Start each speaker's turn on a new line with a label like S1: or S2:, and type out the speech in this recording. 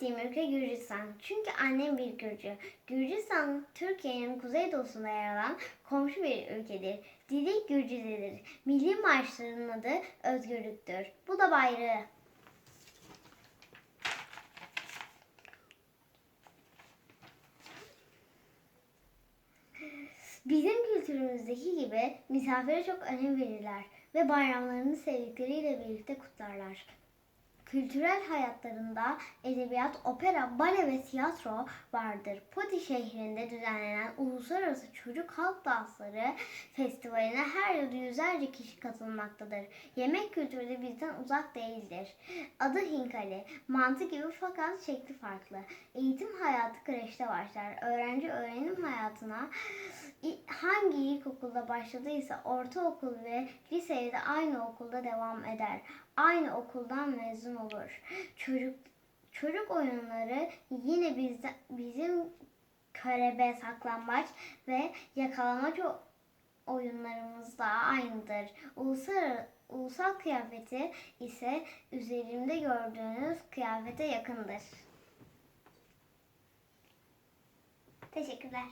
S1: ettiğim ülke Gürcistan. Çünkü annem bir Gürcü. Gürcistan, Türkiye'nin kuzeydoğusunda yer alan komşu bir ülkedir. Dili Gürcücedir. Milli marşlarının adı özgürlüktür. Bu da bayrağı. Bizim kültürümüzdeki gibi misafire çok önem verirler ve bayramlarını sevdikleriyle birlikte kutlarlar. Kültürel hayatlarında edebiyat, opera, bale ve tiyatro vardır. Poti şehrinde düzenlenen Uluslararası Çocuk Halk Dansları Festivali'ne her yıl yüzlerce kişi katılmaktadır. Yemek kültürü de bizden uzak değildir. Adı Hinkali. Mantı gibi fakat şekli farklı. Eğitim hayatı kreşte başlar. Öğrenci öğrenim hayatına hangi ilkokulda başladıysa ortaokul ve liseye de aynı okulda devam eder. Aynı okuldan mezun olur. Çocuk çocuk oyunları yine bizde, bizim körebe saklambaç ve yakalamaç o- oyunlarımız da aynıdır. Ulusal, ulusal kıyafeti ise üzerimde gördüğünüz kıyafete yakındır. Teşekkürler.